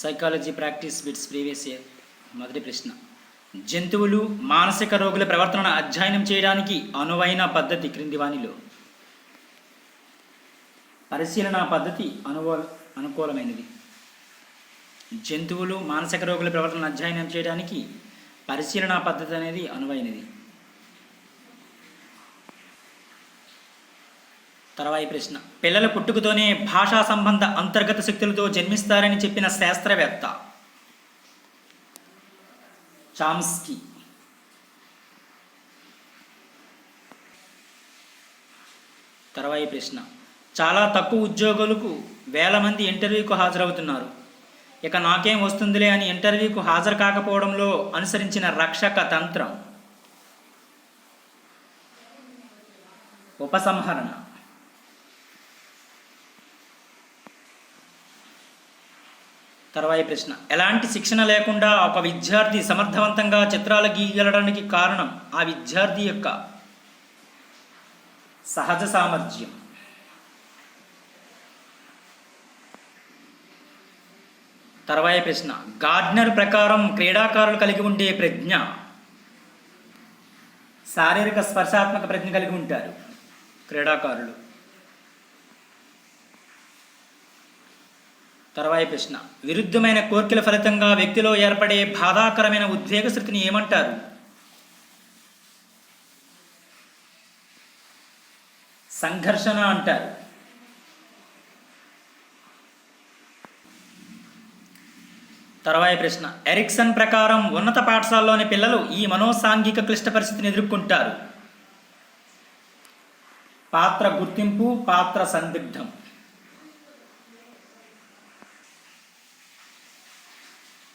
Psychology practice bits previous year మొదటి ప్రశ్న. జంతువులు మానసిక రోగుల ప్రవర్తనను అధ్యయనం చేయడానికి అనువైన పద్ధతి క్రింది వానిలో పరిశీలన పద్ధతి అనుకూల అనుకూలమైనది. జంతువులు మానసిక రోగుల ప్రవర్తనను అధ్యయనం చేయడానికి పరిశీలన పద్ధతి అనేది అనువైనది. తర్వాయి ప్రశ్న. పిల్లల పుట్టుకతోనే భాషా సంబంధ అంతర్గత శక్తులతో జన్మిస్తారని చెప్పిన శాస్త్రవేత్త చామ్స్కీ. తర్వాయి ప్రశ్న. చాలా తక్కువ ఉద్యోగులకు వేల మంది ఇంటర్వ్యూకు హాజరవుతున్నారు. ఇక నాకేం వస్తుందిలే అని ఇంటర్వ్యూకు హాజరు కాకపోవడంలో అనుసరించిన రక్షక తంత్రం. ఉపసంహరణ. తర్వాయి ప్రశ్న. ఎలాంటి శిక్షణ లేకుండా ఒక విద్యార్థి సమర్థవంతంగా చిత్రాలు గీయగలడానికి కారణం ఆ విద్యార్థి యొక్క సహజ సామర్థ్యం. తర్వాయి ప్రశ్న. గార్డ్నర్ ప్రకారం క్రీడాకారులు కలిగి ఉండే ప్రజ్ఞ. శారీరక స్పర్శాత్మక ప్రజ్ఞ కలిగి ఉంటారు క్రీడాకారులు. తర్వాయి ప్రశ్న. విరుద్ధమైన కోర్కెల ఫలితంగా వ్యక్తిలో ఏర్పడే బాధాకరమైన ఉద్వేగ స్థితిని ఏమంటారు? సంఘర్షణ అంటారు. తర్వాయి ప్రశ్న. ఎరిక్సన్ ప్రకారం ఉన్నత పాఠశాలలోని పిల్లలు ఈ మనోసాంఘిక క్లిష్ట పరిస్థితిని ఎదుర్కొంటారు. పాత్ర గుర్తింపు పాత్ర సందిగ్ధం.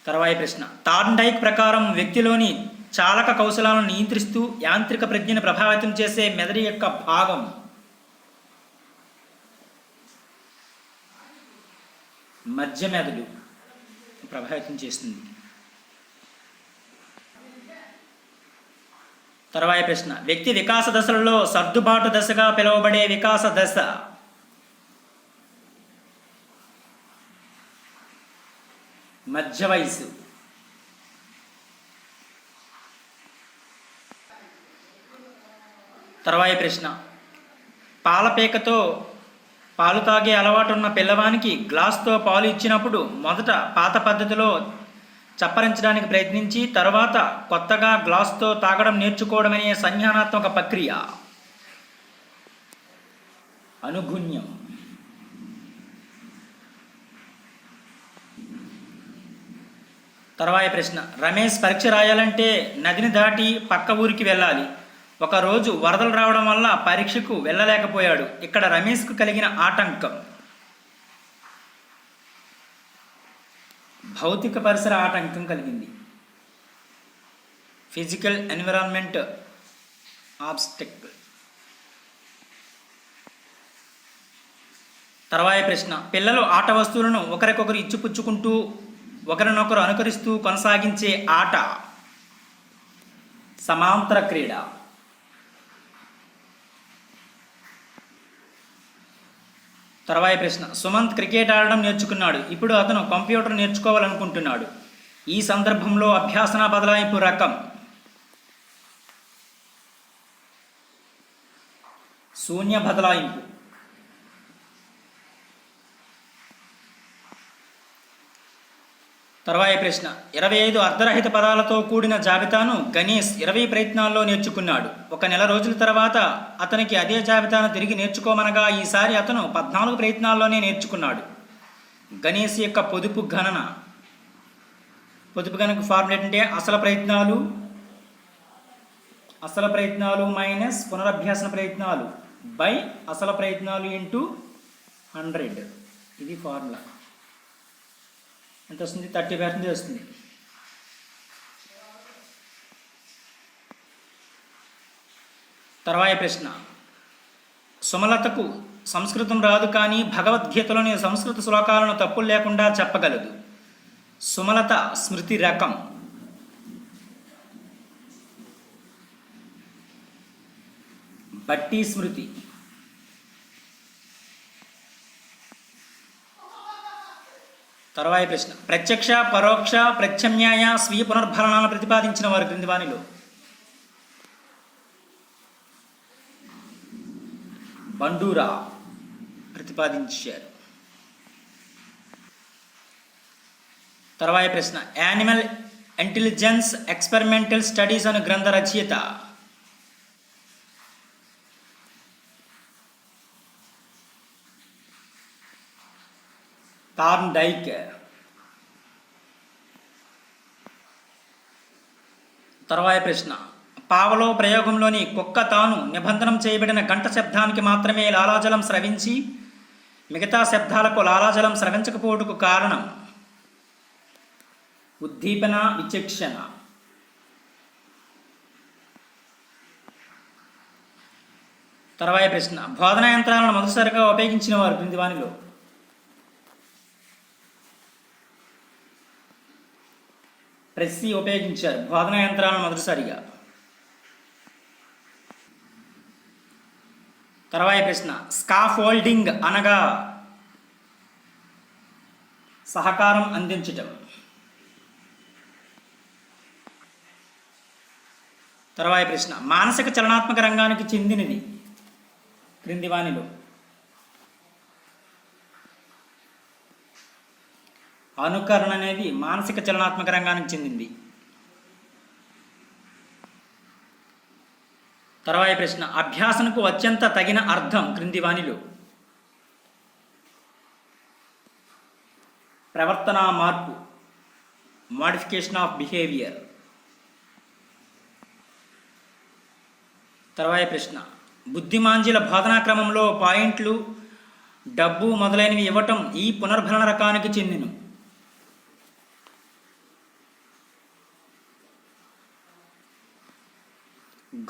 తర్వాయి ప్రశ్న. టార్న్డైక్ ప్రకారం వ్యక్తిలోని చాలక కౌశలాలను నియంత్రిస్తూ యాంత్రిక ప్రజ్ఞను ప్రభావితం చేసే మెదడు యొక్క భాగం. మధ్య మెదడు ప్రభావితం చేస్తుంది. తర్వాయి ప్రశ్న. వ్యక్తి వికాస దశలలో సర్దుబాటు దశగా పిలువబడే వికాస దశ. మధ్య వయసు. తర్వాయి ప్రశ్న. పాలపేకతో పాలు తాగే అలవాటు ఉన్న పిల్లవానికి గ్లాస్తో పాలు ఇచ్చినప్పుడు మొదట పాత పద్ధతిలో చప్పరించడానికి ప్రయత్నించి తర్వాత కొత్తగా గ్లాస్తో తాగడం నేర్చుకోవడమనే సంజ్ఞానాత్మక ప్రక్రియ. అనుగుణ్యం. తర్వాయి ప్రశ్న. రమేష్ పరీక్ష రాయాలంటే నదిని దాటి పక్క ఊరికి వెళ్ళాలి. ఒకరోజు వరదలు రావడం వల్ల పరీక్షకు వెళ్ళలేకపోయాడు. ఇక్కడ రమేష్కు కలిగిన ఆటంకం. భౌతిక పరిసర ఆటంకం కలిగింది. ఫిజికల్ ఎన్విరాన్మెంట్ ఆబ్స్టెక్ తర్వాయి ప్రశ్న. పిల్లలు ఆట వస్తువులను ఒకరికొకరు ఇచ్చిపుచ్చుకుంటూ ఒకరినొకరు అనుకరిస్తూ కొనసాగించే ఆట సమాంతర క్రీడ. తర్వాయి ప్రశ్న. సుమంత్ క్రికెట్ ఆడడం నేర్చుకున్నాడు. ఇప్పుడు అతను కంప్యూటర్ నేర్చుకోవాలనుకుంటున్నాడు. ఈ సందర్భంలో అభ్యాసన బదలాయింపు రకం. శూన్య బదలాయింపు. తర్వాయి ప్రశ్న. ఇరవై ఐదు అర్ధరహిత పదాలతో కూడిన జాబితాను గణేష్ ఇరవై ప్రయత్నాల్లో నేర్చుకున్నాడు. ఒక నెల రోజుల తర్వాత అతనికి అదే జాబితాను తిరిగి నేర్చుకోమనగా ఈసారి అతను పద్నాలుగు ప్రయత్నాల్లోనే నేర్చుకున్నాడు. గణేష్ యొక్క పొదుపు గణన. పొదుపు గణకు ఫార్ములా ఏంటంటే అసలు ప్రయత్నాలు అసలు ప్రయత్నాలు మైనస్ పునరభ్యాసన ప్రయత్నాలు బై అసలు ప్రయత్నాలు ఇంటూ హండ్రెడ్. ఇది ఫార్ములా. ఎంత వస్తుంది? థర్టీ పర్సెంటేజ్ వస్తుంది. తర్వాయ ప్రశ్న. సుమలతకు సంస్కృతం రాదు కానీ భగవద్గీతలోని సంస్కృత శ్లోకాలను తప్పులు లేకుండా చెప్పగలదు. సుమలత స్మృతి రకం. బట్టి స్మృతి. తర్వాయి ప్రశ్న. ప్రత్యక్ష పరోక్ష ప్రత్యామ్నాయ స్వీయ పునర్భరణాలను ప్రతిపాదించిన వారు క్రింది వాణిలో. బండూరా ప్రతిపాదించారు. తర్వాయి ప్రశ్న. యానిమల్ ఇంటెలిజెన్స్ ఎక్స్పెరిమెంటల్ స్టడీస్ అను గ్రంథ రచయిత టార్న్ డైక్ తర్వాయి ప్రశ్న. పావలో ప్రయోగంలోని కుక్క తాను నిబంధనం చేయబడిన గంట శబ్దానికి మాత్రమే లాలాజలం స్రవించి మిగతా శబ్దాలకు లాలాజలం స్రవించకపోవటకు కారణం. ఉద్దీపన విచక్షణ. తర్వాయి ప్రశ్న. బోధనా యంత్రాలను మొదటిసారిగా ఉపయోగించిన వారు క్రింది వానిలో ప్రెస్సీ ఉపయోగించారు. వాదన యంత్రాలను మొదటిసారిగా. తర్వాయి ప్రశ్న. స్కాఫోల్డింగ్ అనగా సహకారం అందించటం. తర్వాయి ప్రశ్న. మానసిక చలనాత్మక రంగానికి చెందినది. క్రింది వాణిలో. అనుకరణ అనేది మానసిక చలనాత్మక రంగానికి చెందింది. తర్వాయి ప్రశ్న అభ్యాసనకు అత్యంత తగిన అర్థం క్రింది వాణిలో ప్రవర్తన మార్పు మాడిఫికేషన్ ఆఫ్ బిహేవియర్. తర్వాయి ప్రశ్న బుద్ధిమాంజీల బోధనా క్రమంలో పాయింట్లు డబ్బు మొదలైనవి ఇవ్వటం ఈ పునర్భరణ రకానికి చెందిన.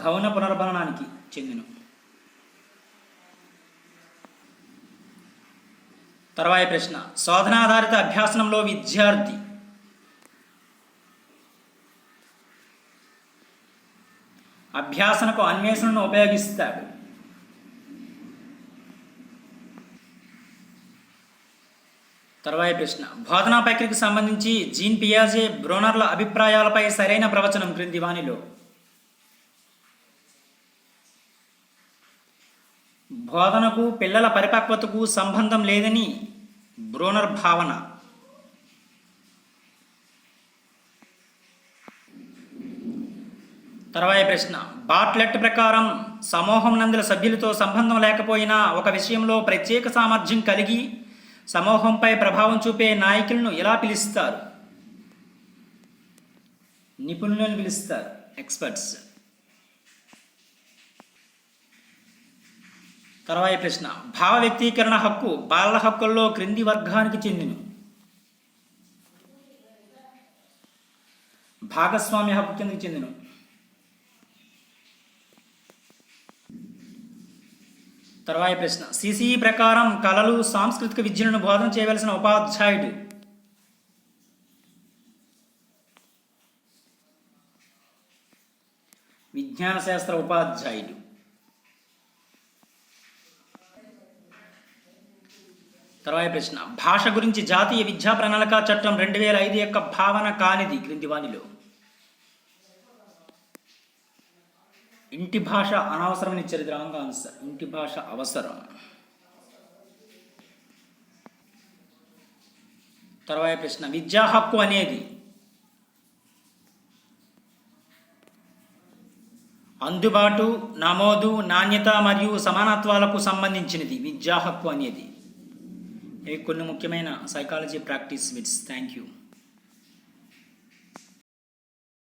గౌన పునర్భరణానికి చెందిన. తర్వాయి ప్రశ్న శోధనాధారిత అభ్యాసనంలో విద్యార్థి అభ్యాసనకు అన్వేషణను ఉపయోగిస్తాడు. తర్వాయి ప్రశ్న బోధనా ప్రక్రియకు సంబంధించి జీన్ పియాజే బ్రోనర్ల అభిప్రాయాలపై సరైన ప్రవచనం క్రింది వాణిలో బోధనకు పిల్లల పరిపక్వతకు సంబంధం లేదని బ్రోనర్ భావన తర్వాయి ప్రశ్న బాట్లెట్ ప్రకారం సమూహం నందుల సభ్యులతో సంబంధం లేకపోయినా ఒక విషయంలో ప్రత్యేక సామర్థ్యం కలిగి సమూహంపై ప్రభావం చూపే నాయకులను ఎలా పిలుస్తారు? నిపుణులను పిలుస్తారు ఎక్స్పర్ట్స్. తర్వాయి ప్రశ్న. భావ వ్యక్తీకరణ హక్కు బాల హక్కుల్లో క్రింది వర్గానికి చెందిన. భాగస్వామ్య హక్కు కిందకి చెందిన. తర్వాయి ప్రశ్న. సిసిఈ ప్రకారం కళలు సాంస్కృతిక విద్యలను బోధన చేయవలసిన ఉపాధ్యాయుడు. విజ్ఞాన శాస్త్ర ఉపాధ్యాయుడు. తర్వాయి ప్రశ్న. భాష గురించి జాతీయ విద్యా ప్రణాళిక చట్టం రెండు వేల ఐదు యొక్క భావన కానిది? క్రింది వాణిలో. ఇంటి భాష అనవసరమని ఇచ్చారు రాంగ్ ఆన్సర్. ఇంటి భాష అవసరం. తర్వాయి ప్రశ్న. విద్యా హక్కు అనేది అందుబాటు నమోదు నాణ్యత మరియు సమానత్వాలకు సంబంధించినది. విద్యా హక్కు అనేది. ఇవి కొన్ని ముఖ్యమైన psychology practice bits thank you